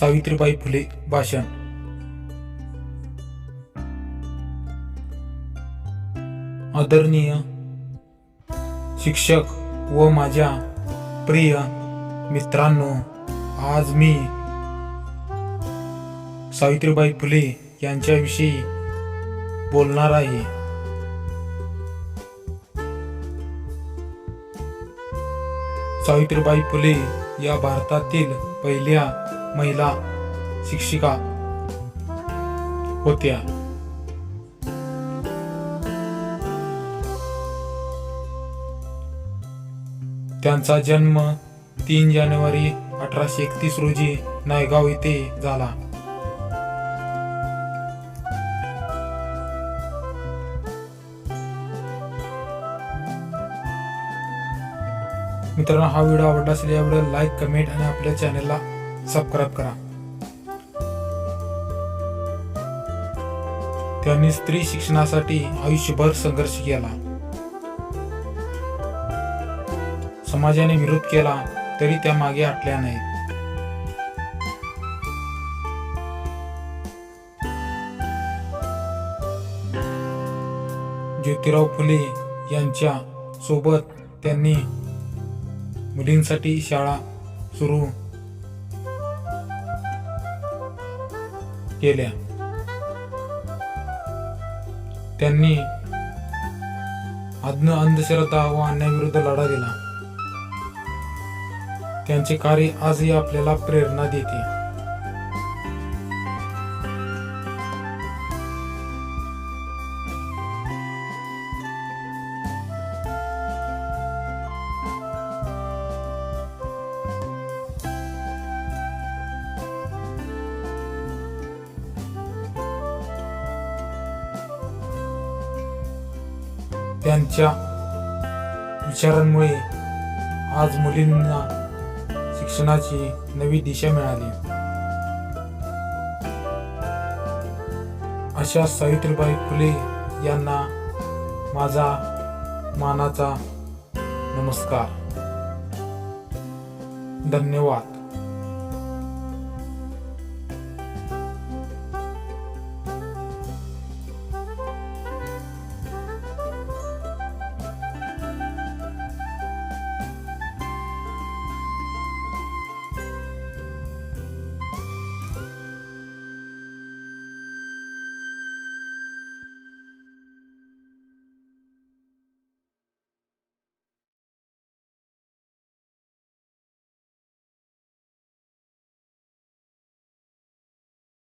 सावित्रीबाई फुले भाषण. आदरणीय शिक्षक व माझ्या प्रिय मित्रांनो आज मी सावित्रीबाई फुले यांच्याविषयी बोलणार आहे. सावित्रीबाई फुले या भारतातील पहिल्या महिला शिक्षिका होत्या. त्यांचा जन्म तीन जानेवारी अठराशे एकतीस रोजी नायगाव येथे झाला. मित्रांनो हा व्हिडिओ आवडला असेल या व्हिडिओ लाईक कमेंट आणि आपल्या चॅनलला सबस्क्राईब करा. त्यांनी स्त्री शिक्षणासाठी आयुष्यभर संघर्ष केला. समाजाने विरोध केला तरी त्या मागे आटल्या नाहीत. ज्योतिराव फुले यांच्या सोबत त्यांनी मुलींसाठी शाळा सुरू केल्या. त्यांनी अज्ञ अंधश्रद्धा व अन्यायाविरुद्ध लढा दिला. त्यांचे कार्य आजही आपल्याला प्रेरणा देते. त्यांच्या विचारांमुळे आज मुलींना शिक्षणाची नवी दिशा मिळाली. अशा सावित्रीबाई फुले यांना माझा मानाचा नमस्कार. धन्यवाद.